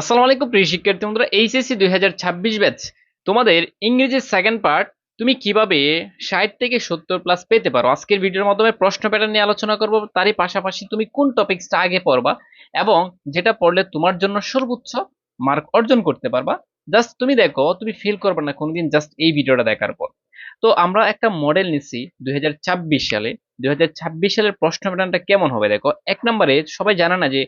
আসসালামু আলাইকুম প্রিয় শিক্ষার্থী বন্ধুরা, এইচএসসি দুই হাজার ছাব্বিশ ব্যাচ, তোমাদের ইংরেজির সেকেন্ড পার্ট তুমি কীভাবে ষাট থেকে সত্তর প্লাস পেতে পারো? আজকের ভিডিওর মাধ্যমে প্রশ্ন প্যাটার্ন নিয়ে আলোচনা করব। তারই পাশাপাশি তুমি কোন টপিক্সটা আগে পড়বা এবং যেটা পড়লে তোমার জন্য সর্বোচ্চ মার্ক অর্জন করতে পারবা। জাস্ট তুমি দেখো, তুমি ফিল করবে না কোনদিন জাস্ট এই ভিডিওটা দেখার পর। তো আমরা একটা মডেল নিচ্ছি দুই সালে। দুই হাজার ছাব্বিশ সালের প্রশ্ন প্যাটার্নটা কেমন হবে দেখো? এক নম্বরে সবাই জানে না যে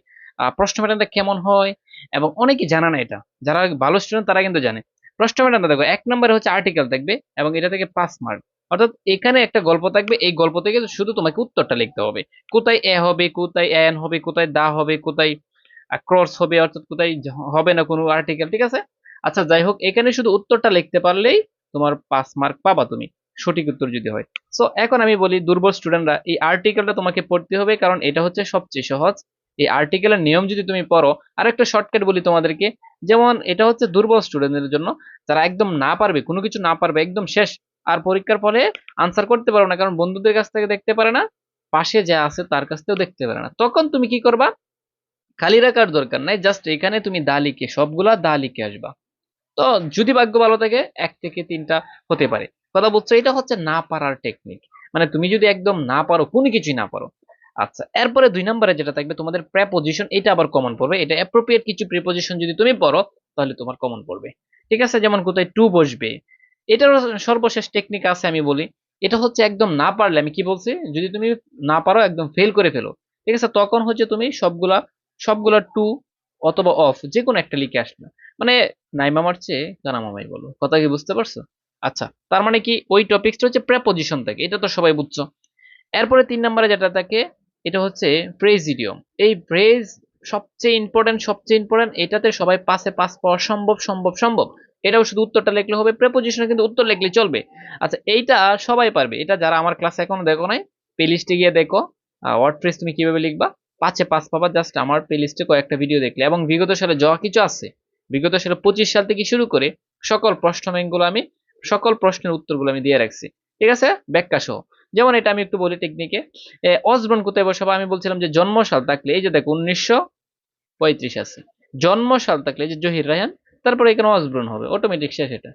প্রশ্ন প্যাটার্নটা কেমন হয়? এবং অনেকে জানে না এটা। যারা ভালো স্টুডেন্ট তারা কিন্তু জানে। প্রশ্ন প্যাটার্নটা দেখো, এক নম্বরে হচ্ছে আর্টিকেল থাকবে এবং এটা থেকে পাঁচ মার্ক অর্থাৎ এখানে একটা গল্প থাকবে, এই গল্প থেকে শুধু তোমাকে উত্তরটা লিখতে হবে। কোথায় এ হবে, কোথায় এন হবে, কোথায় দা হবে, কোথায় ক্রস হবে, অর্থাৎ কোথায় হবে না কোনো আর্টিকেল ঠিক আছে? আচ্ছা যাই হোক, এখানে শুধু উত্তরটা লিখতে পারলেই তোমার পাঁচ মার্ক পাবা তুমি, সঠিক উত্তর যদি হয়। সো এখন আমি বলি দুর্বল স্টুডেন্টরা এই আর্টিকেলটা তোমাকে পড়তে হবে, কারণ এটা হচ্ছে সবচেয়ে সহজ। এই আর্টিকেলের নিয়ম যদি তুমি পড়ো আর একটা শর্টকাট বলি তোমাদেরকে, যেমন এটা হচ্ছে দুর্বল স্টুডেন্টদের জন্য, যারা একদম না পারবে, কোনো কিছু না পারবে, একদম শেষ, আর পরীক্ষার ফলে আনসার করতে পারো না, কারণ বন্ধুদের কাছ থেকে দেখতে পারে না, পাশে যা আছে তার কাছ থেকেও দেখতে পারে না। তখন তুমি কি করবা? খালি রাখার দরকার নাই জাস্ট এখানে তুমি দা লিখে, সবগুলা দা লিখে আসবা। তো যদি ভাগ্য ভালো থাকে, এক থেকে তিনটা হতে পারে। কথা বলছো, এটা হচ্ছে না পারার টেকনিক মানে তুমি যদি একদম না পারো, কোনো কিছুই না পারো আচ্ছা এরপরে দুই নম্বরে যেটা থাকবে, তোমাদের প্রেপোজিশন এটা আবার কমন পড়বে। এটা অ্যাপ্রোপ্রিয়েট কিছু প্রিপোজিশন যদি তুমি পড়ো, তাহলে তোমার কমন পড়বে। ঠিক আছে? যেমন কোথায় টু বসবে। এটার সর্বশেষ টেকনিক আছে আমি বলি। এটা হচ্ছে একদম না পারলে, আমি কি বলছি? যদি তুমি না পারো, একদম ফেল করে ফেলো। ঠিক আছে? তখন হচ্ছে তুমি সবগুলা সবগুলা টু অথবা অফ যে কোনো একটা লিখে আসবে। মানে নাইমা মারছে কানা মামাই বলো। কথা কি বুঝতে পারছ? আচ্ছা তার মানে কি ওই টপিকসটা হচ্ছে প্রেপোজিশন থাকে। এটা তো সবাই বুঝছ। এরপরে তিন নম্বরে যেটা থাকে এটা হচ্ছে প্রেজ প্রেজিডিয়াম এই প্রেজ সবচেয়ে ইম্পর্টেন্ট সবচেয়ে ইম্পর্টেন্ট এটাতে সবাই পাশে পাস পাওয়া সম্ভব সম্ভব সম্ভব। এটাও শুধু উত্তরটা লিখলে হবে প্রেপোজিশনে কিন্তু উত্তর লিখলে চলবে। আচ্ছা এইটা সবাই পারবে। এটা যারা আমার ক্লাসে এখনও দেখো নাই প্লেলিস্টে গিয়ে দেখো। ওয়ার্ডপ্রেস তুমি কীভাবে লিখবা? পাঁচে পাঁচ পাবা জাস্ট আমার প্লেলিস্টে কয়েকটা ভিডিও দেখলে। এবং বিগত সালে যা কিছু আছে, বিগত সালে পঁচিশ সাল থেকে শুরু করে সকল প্রশ্ন ব্যাংকগুলো আমি, সকল প্রশ্নের উত্তরগুলো আমি দিয়ে রাখছি। ঠিক আছে? ব্যাখ্যা সহ। যেমন এটা আমি একটু বলি টেকনিকে অসবর্ন কোথায় বসাবো? আমি বলছিলাম যে জন্মসাল থাকলে, এই যে দেখো উনিশশো পঁয়ত্রিশ আছে। জন্মসাল থাকলে যে জহির রায়হান, তারপরে এখানে অসবর্ন হবে অটোমেটিক শেষ এটা।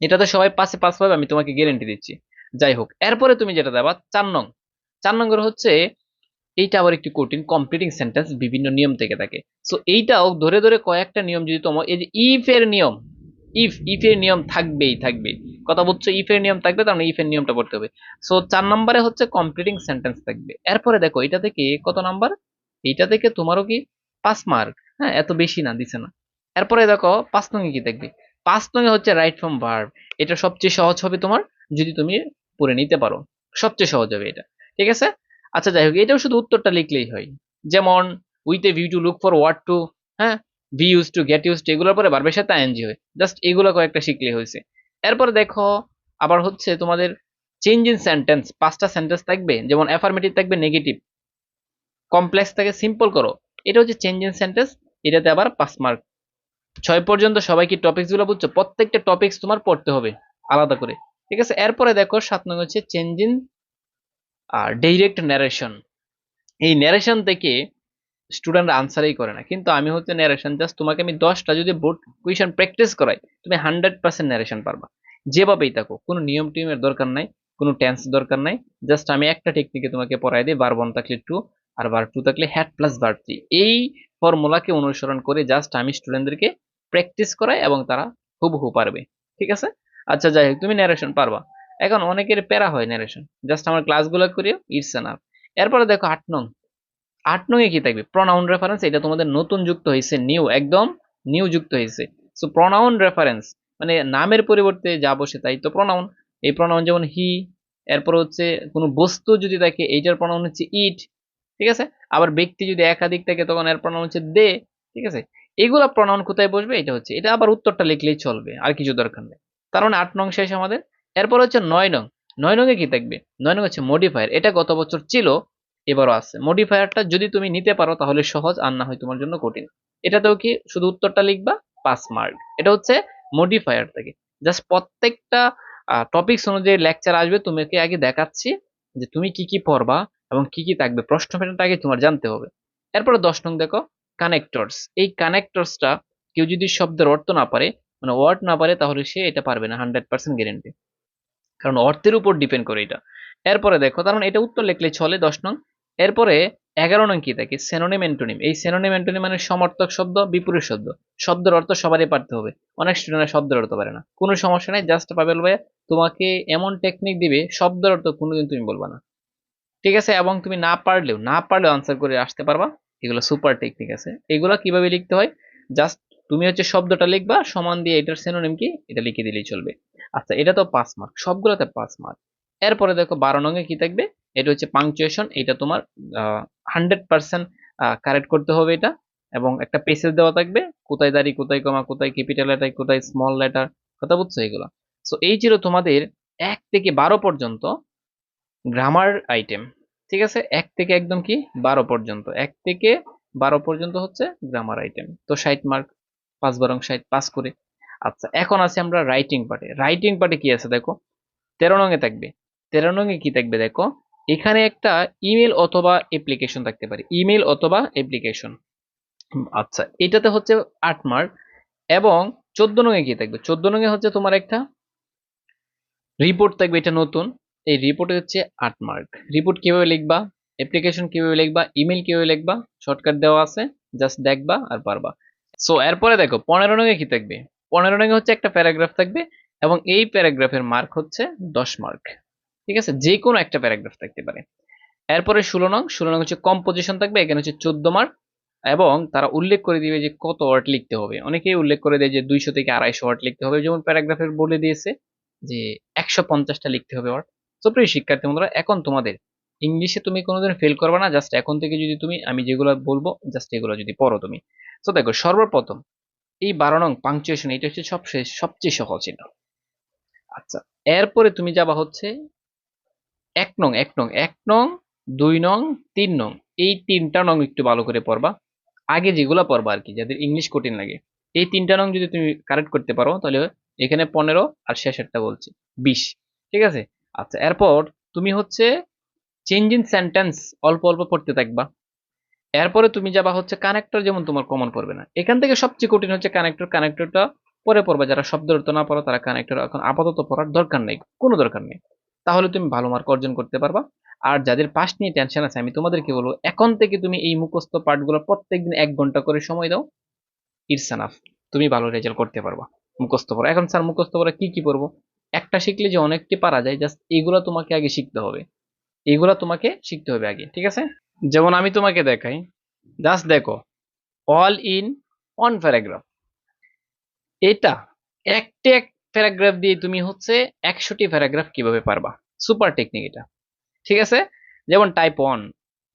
এটাতে সবাই পাশে পাস পাবে, আমি তোমাকে গ্যারেন্টি দিচ্ছি। যাই হোক, এরপরে তুমি যেটা দেবা, চার নং। চার নম্বর হচ্ছে, এইটা আবার একটু কঠিন কমপ্লিটিং সেন্টেন্স বিভিন্ন নিয়ম থেকে থাকে। সো এইটাও ধরে ধরে কয়েকটা নিয়ম যদি তোমার এই যে ইফ এর নিয়ম ইফ ইফের নিয়ম থাকবেই থাকবে কথা বলছো ইফের নিয়ম থাকবে, তার মানে ইফ এর নিয়মটা পড়তে হবে। সো চার নম্বরে হচ্ছে কমপ্লিটিং সেন্টেন্স থাকবে। এরপরে দেখো এটা থেকে কত নাম্বার? এইটা থেকে তোমারও কি পাঁচ মার্ক হ্যাঁ এত বেশি না, দিছে না। এরপরে দেখো পাঁচ নঙ্গে কি থাকবে? পাঁচ নঙ্গে হচ্ছে রাইট ফ্রম ভার্ব এটা সবচেয়ে সহজ হবে তোমার, যদি তুমি পড়ে নিতে পারো। সবচেয়ে সহজ হবে এটা। ঠিক আছে? আচ্ছা যাই হোক, এটাও শুধু উত্তরটা লিখলেই হয়। যেমন with a view to look forward to হ্যাঁ? Be use to get use to এগুলোর পরে বারবার সাথে আইএনজি হয়। জাস্ট এগুলো কয়েকটা শিখলে হয়েছে। এরপরে দেখো, আবার হচ্ছে তোমাদের চেঞ্জ ইন সেন্টেন্স পাঁচটা সেন্টেন্স থাকবে, যেমন অ্যাফার্মেটিভ থাকবে নেগেটিভ কমপ্লেক্স থাকে সিম্পল করো। এটা হচ্ছে চেঞ্জ ইন সেন্টেন্স এটাতে আবার পাঁচ মার্ক ছয় পর্যন্ত সবাই কি টপিকসগুলো বুঝছ? প্রত্যেকটা টপিকস তোমার পড়তে হবে, আলাদা করে। ঠিক আছে? এরপরে দেখো, সাত নম্বর হচ্ছে চেঞ্জ ইন আর ডাইরেক্ট ন্যারেশন এই ন্যারেশন থেকে স্টুডেন্ট আনসারই করে না। কিন্তু আমি হচ্ছে ন্যারেশন জাস্ট তোমাকে আমি দশটা যদি বোর্ড কুইশন প্র্যাকটিস করাই, তুমি হান্ড্রেড পার্সেন্ট ন্যারেশন পারবা। যেভাবেই থাকো, কোনো নিয়ম টিয়মের দরকার নাই, কোনো টেন্স দরকার নাই। জাস্ট আমি একটা টেকনিকে তোমাকে পড়াই দিই বার ওয়ান থাকলে টু আর বার টু থাকলে হ্যাড প্লাস বার থ্রি এই ফর্মুলাকে অনুসরণ করে জাস্ট আমি স্টুডেন্টদেরকে প্র্যাকটিস করাই এবং তারা হুবহু পারবে। ঠিক আছে? আচ্ছা যাই হোক, তুমি ন্যারেশন পারবা। এখন অনেকের প্যারা হয় ন্যারেশন জাস্ট আমার ক্লাসগুলো করিও ইটস এনাফ এরপরে দেখো আট নং। আট নং এ কি থাকবে? প্রনাউন রেফারেন্স এটা তোমাদের নতুন যুক্ত হয়েছে নিউ একদম নিউ যুক্ত হয়েছে। সো প্রনাউন রেফারেন্স মানে নামের পরিবর্তে যা বসে তাই তো প্রনাউন এই প্রনাউন যেমন হি এরপর হচ্ছে কোনো বস্তু যদি থাকে, এইটার প্রনাউন হচ্ছে ইট ঠিক আছে? আবার ব্যক্তি যদি একাধিক থাকে, তখন এর প্রনাউন হচ্ছে দে ঠিক আছে? এগুলা প্রনাউন কোথায় বসবে? এটা হচ্ছে, এটা আবার উত্তরটা লিখলেই চলবে, আর কিছু দরকার নেই। তার মানে আট নং শেষ আমাদের। এরপর হচ্ছে নয় নং। নয় নং এ কি থাকবে? নয় নং হচ্ছে মডিফায়ার এটা গত বছর ছিল এবারও আছে। মডিফায়ারটা যদি তুমি নিতে পারো, তাহলে সহজ আর না হয় তোমার জন্য কঠিন। এটাতেও কি শুধু উত্তরটা লিখবা? পাস মার্ক এটা হচ্ছে মডিফায়ার থেকে। জাস্ট প্রত্যেকটা টপিকস অনুযায়ী লেকচার আসবে, তোমাকে আগে দেখাচ্ছি যে তুমি কি কি পড়বা এবং কি কি থাকবে। প্রশ্ন প্যাটার্নটা আগে তোমার জানতে হবে। এরপরে দশ নং দেখো কানেক্টরস এই কানেক্টরসটা কেউ যদি শব্দের অর্থ না পারে মানে ওয়ার্ড না পারে, তাহলে সে এটা পারবে না হান্ড্রেড পার্সেন্ট গ্যারেন্টি কারণ অর্থের উপর ডিপেন্ড করে এটা। এরপরে দেখো, তার মানে এটা উত্তর লিখলে চলে দশ নং। এরপরে এগারো নং কি থাকে সেনোনিম অ্যান্টোনিম এই সেনোনিম অ্যান্টোনিম মানে সমর্থক শব্দ, বিপরীত শব্দ। শব্দের অর্থ সবারই পারতে হবে। অনেক স্টুডেন্টরা শব্দের অর্থ পারে না। কোনো সমস্যা নেই জাস্ট পাবেল ভাইয়া, তোমাকে এমন টেকনিক দিবে, শব্দের অর্থ কোনোদিন তুমি বলবা না। ঠিক আছে? এবং তুমি না পারলেও না পারলেও আনসার করে আসতে পারবা। এগুলো সুপার টেকনিক আছে। এগুলো কীভাবে লিখতে হয়? জাস্ট তুমি হচ্ছে শব্দটা লিখবা, সমান দিয়ে এটার সেনোনিম কি? এটা লিখে দিলেই চলবে। আচ্ছা এটা তো পাঁচ মার্ক সবগুলোতে পাঁচ মার্ক এরপরে দেখো বারো নঙ্গে কি থাকবে? এটা হচ্ছে পাংচুয়েশন এটা তোমার হান্ড্রেড পার্সেন্ট কারেক্ট করতে হবে এটা। এবং একটা পেসেজ দেওয়া থাকবে, কোথায় দাঁড়ি, কোথায় কমা, কোথায় ক্যাপিটাল লেটার কোথায় স্মল লেটার কথা বুঝছ এগুলো? সো এই ছিল তোমাদের এক থেকে বারো পর্যন্ত গ্রামার আইটেম ঠিক আছে? এক থেকে একদম কি? বারো পর্যন্ত। এক থেকে বারো পর্যন্ত হচ্ছে গ্রামার আইটেম তো ষাট মার্ক পাঁচ বারং ষাট পাস করে। আচ্ছা এখন আছে আমরা রাইটিং পার্টে রাইটিং পার্টে কি আছে দেখো? তেরো নঙে থাকবে। তেরো নঙে কি থাকবে দেখো? এখানে একটা ইমেল অথবা অ্যাপ্লিকেশন থাকতে পারে। ইমেল অথবা অ্যাপ্লিকেশন আচ্ছা এটাতে হচ্ছে আট মার্ক এবং চোদ্দ নঙে কি থাকবে। চোদ্দ নঙে হচ্ছে তোমার একটা রিপোর্ট থাকবে, এটা নতুন। এই রিপোর্টে হচ্ছে আট মার্ক রিপোর্ট কীভাবে লিখবা? অ্যাপ্লিকেশন কীভাবে লিখবা? ইমেল কীভাবে লিখবা? শর্টকাট দেওয়া আছে। জাস্ট দেখবা আর পারবা। সো এরপরে দেখো, পনেরো নঙে কি থাকবে? পনেরো নঙে হচ্ছে একটা প্যারাগ্রাফ থাকবে এবং এই প্যারাগ্রাফের মার্ক হচ্ছে দশ মার্ক ঠিক আছে? যে কোনো একটা প্যারাগ্রাফ থাকতে পারে। এরপরে ষোলো নং ষোলো নং হচ্ছে কম্পোজিশন থাকবে, এখানে হচ্ছে চোদ্দ মার্ক এবং তারা উল্লেখ করে দিবে যে কত ওয়ার্ড লিখতে হবে। অনেকেই উল্লেখ করে দেয় যে দুইশো থেকে আড়াইশো ওয়ার্ড লিখতে হবে, যেমন প্যারাগ্রাফের বলে দিয়েছে যে একশো পঞ্চাশটা লিখতে হবে ওয়ার্ড তো প্রিয় শিক্ষার্থী বন্ধুরা, এখন তোমাদের ইংলিশে তুমি কোনোদিন ফেল করবে না জাস্ট এখন থেকে যদি তুমি, আমি যেগুলো বলব জাস্ট এগুলো যদি পড়ো তুমি। তো দেখো, সর্বপ্রথম এই বারো নং পাংচুয়েশন এটা হচ্ছে সবশেষ সবচেয়ে সহজ ছিল আচ্ছা এরপরে তুমি যাবা হচ্ছে এক নং এক নং এক নং, দুই নং, তিন নং। এই তিনটা নং একটু ভালো করে পড়বা। আগে যেগুলো পড়বা আর কি, যাদের ইংলিশ কঠিন লাগে। এই তিনটা নং যদি তুমি কারেক্ট করতে পারো, তাহলে এখানে পনেরো আর শেষেরটা বলছি, বিশ। ঠিক আছে? আচ্ছা এরপর তুমি হচ্ছে চেঞ্জ ইন সেন্টেন্স অল্প অল্প পড়তে থাকবা। এরপরে তুমি যাবা হচ্ছে কানেক্টর যেমন তোমার কমন পড়বে না। এখান থেকে সবচেয়ে কঠিন হচ্ছে কানেক্টর কানেক্টরটা পরে পড়বা। যারা শব্দ অর্থ না পড়ো, তারা কানেক্টর এখন আপাতত পড়ার দরকার নেই, কোনো দরকার নেই। তাহলে তুমি ভালো মার্ক অর্জন করতে পারবা। আর যাদের পাস নিয়ে টেনশন আছে, আমি তোমাদেরকে বলব, এখন থেকে তুমি এই মুখস্থ পাঠগুলো প্রত্যেকদিন এক ঘণ্টা করে সময় দাও। ইটস এনাফ তুমি ভালো রেজাল্ট করতে পারবা। মুখস্থ পড়া। এখন স্যার মুখস্থ পড়া কি কি পড়ব? একটা শিখলে যে অনেকটি পারা যায় জাস্ট এগুলো তোমাকে আগে শিখতে হবে। এগুলো তোমাকে শিখতে হবে আগে, ঠিক আছে? যেমন আমি তোমাকে দেখাই। জাস্ট দেখো অল ইন অন প্যারাগ্রাফ এটা একটা এক প্যারাগ্রাফ দিয়ে তুমি হচ্ছে একশোটি প্যারাগ্রাফ কীভাবে পারবা? সুপার টেকনিক এটা। ঠিক আছে? যেমন টাইপ ওয়ান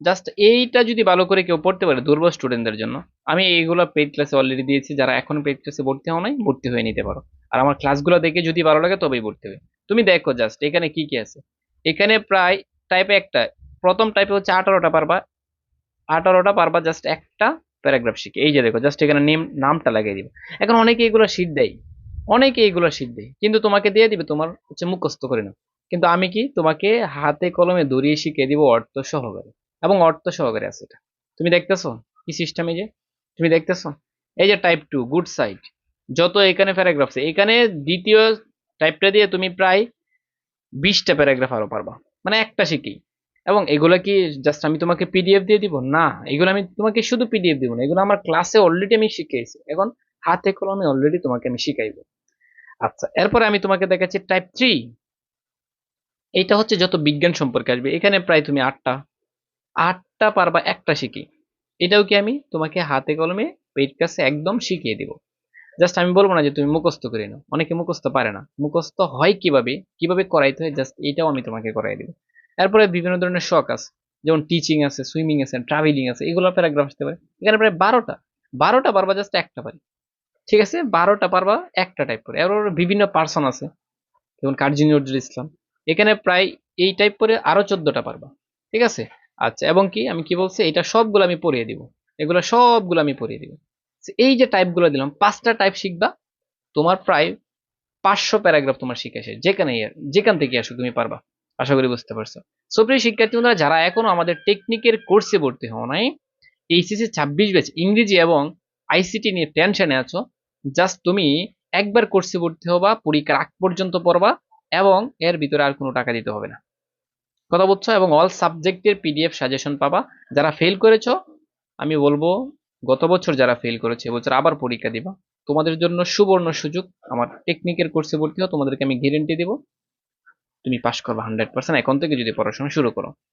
জাস্ট এইটা যদি ভালো করে কেউ পড়তে পারে, দুর্বল স্টুডেন্টদের জন্য। আমি এইগুলো পেড ক্লাসে অলরেডি দিয়েছি। যারা এখন পেইড ক্লাসে ভর্তি হওয়া নাই, ভর্তি হয়ে নিতে পারো। আর আমার ক্লাসগুলো দেখে যদি ভালো লাগে, তবেই ভর্তি হবে। তুমি দেখো জাস্ট এখানে কি কি আছে? এখানে প্রায় টাইপে একটা, প্রথম টাইপে হচ্ছে আঠারোটা পারবা। আঠারোটা পারবা জাস্ট একটা প্যারাগ্রাফ শিখে। এই যে দেখো জাস্ট এখানে নেম নামটা লাগিয়ে দিবে। এখন অনেকে এগুলো শীট দেয়। অনেকে এইগুলো শীট দেয়। কিন্তু তোমাকে দিয়ে দিবে, তোমার হচ্ছে মুখস্থ করে নাও। কিন্তু আমি কি তোমাকে হাতে কলমে দড়িয়ে শিখিয়ে দিব অর্থ সহকারে। এবং অর্থ সহকারে আছে এটা। তুমি দেখতেছো? কি সিস্টেম যে। তুমি দেখতেছো? এই যে টাইপ টু গুড সাইড যত এখানে প্যারাগ্রাফ এখানে দ্বিতীয় টাইপটা দিয়ে তুমি প্রায় বিশটা প্যারাগ্রাফ আরও পারবা। মানে একটা শিখি এবং এগুলো কি জাস্ট আমি তোমাকে পিডিএফ দিয়ে দিব? না, এগুলো আমি তোমাকে শুধু পিডিএফ দিব না। এগুলো আমার ক্লাসে অলরেডি আমি শিখিয়েছি এখন হাতে কলমে অলরেডি তোমাকে আমি শিখাইব। আচ্ছা এরপরে আমি তোমাকে দেখাচ্ছি টাইপ থ্রি এইটা হচ্ছে যত বিজ্ঞান সম্পর্কে আসবে। এখানে প্রায় তুমি আটটা আটটা পারবা একটা শিখি। এটাও কি আমি তোমাকে হাতে কলমে পেট কাছে একদম শিখিয়ে দিব। জাস্ট আমি বলব না যে তুমি মুখস্থ করে নাও। অনেকে মুখস্থ পারে না। মুখস্থ হয় কীভাবে? কীভাবে করাইতে হয়? জাস্ট এটাও আমি তোমাকে করাই দিব। এরপরে বিভিন্ন ধরনের শখ আছে। যেমন টিচিং আছে সুইমিং আছে ট্রাভেলিং আছে, এগুলো প্যারাগ্রাফ আসতে পারে। এখানে প্রায় বারোটা। বারোটা পারবা জাস্ট একটা পারি। ঠিক আছে? বারোটা পারবা, একটা টাইপ করে। এর বিভিন্ন পার্সন আছে, যেমন কার্জি নজরুল ইসলাম। এখানে প্রায় এই টাইপ করে আরও চোদ্দটা পারবা। ঠিক আছে? আচ্ছা এবং কি? আমি কি বলছি? এটা সবগুলো আমি পড়িয়ে দিব। এগুলো সবগুলো আমি পড়িয়ে দিব। এই যে টাইপগুলো দিলাম, পাঁচটা টাইপ শিখবা, তোমার প্রায় পাঁচশো প্যারাগ্রাফ তোমার শিখে আসে যেখানে যেখান থেকে আসো তুমি পারবা। আশা করি বুঝতে পারছ। সুপ্রিয় শিক্ষার্থী যারা এখনও আমাদের টেকনিকের কোর্সে ভর্তি হও নাই, এইচএসসি ছাব্বিশ ব্যাচ ইংরেজি এবং আইসিটি নিয়ে টেনশনে আছো জাস্ট তুমি একবার কোর্সে ভর্তি হবা, পরীক্ষার আগ পর্যন্ত পড়বা, এবং এর ভিতরে আর কোনো টাকা দিতে হবে না। কথা বলছো, এবং অল সাবজেক্টের পিডিএফ সাজেশন পাবা। যারা ফেল করেছ, আমি বলব, গত বছর যারা ফেল করেছে এবছর আবার পরীক্ষা দিবা। তোমাদের জন্য সুবর্ণ সুযোগ, আমার টেকনিকের কোর্সে ভর্তি হও, তোমাদেরকে আমি গ্যারেন্টি দেবো। তুমি পাস করবে হান্ড্রেড পার্সেন্ট এখন থেকে যদি পড়াশোনা শুরু করো।